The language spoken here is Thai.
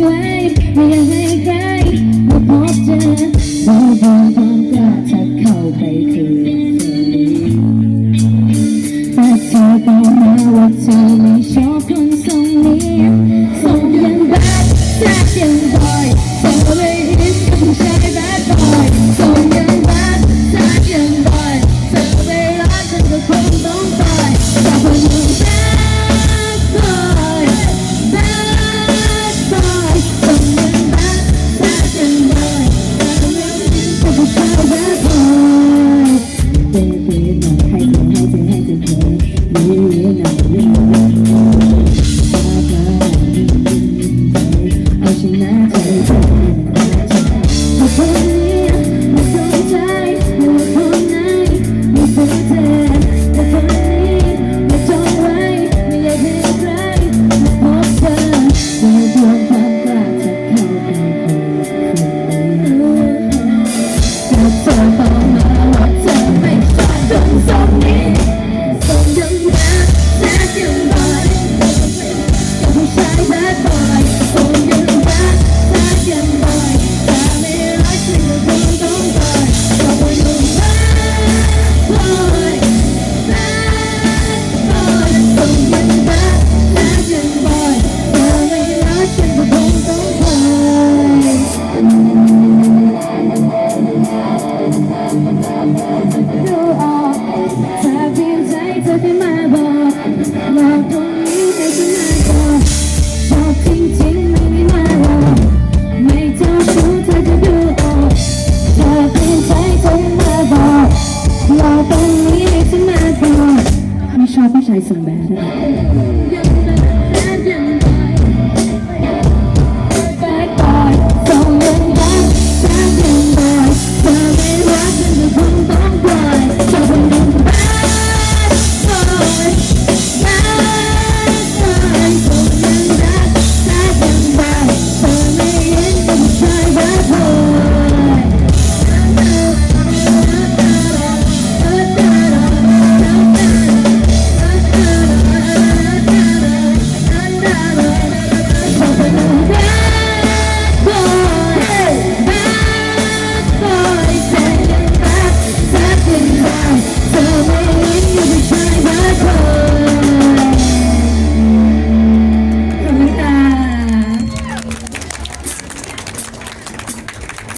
ไว้ไม่อยากให้ใครมาพบเจอเราบางความกล้าจะเข้าไปคุยแต่เธอบอกมาว่าเธอไม่ชอบคนทรงนี้ทรงยังแบดแซ่บยังบอยทรงเลยอิสผู้ชายแบดบอยทรงยังแบดแซ่บยังบอยเธอไม่รักฉันก็คงต้องปล่อยแต่คนหนึ่ง เอาชนะใจเธอแต่คนนี้ไม่สนใจไม่ว่าคนไหนไม่สนใจ ดูออกถ้าเพียงใจเธอที่มาบอกบอกตรงนี้ให้ฉันมาก่อนชอกจริงๆไม่มีมาหลอกไม่เจ้าชู้เธอจะดูออกเธอเพียงใจเธอได้มาบอกบอกตรงนี้ให้ฉันมาก่อนไม่ชอบผู้ชายส่งแบบนั้น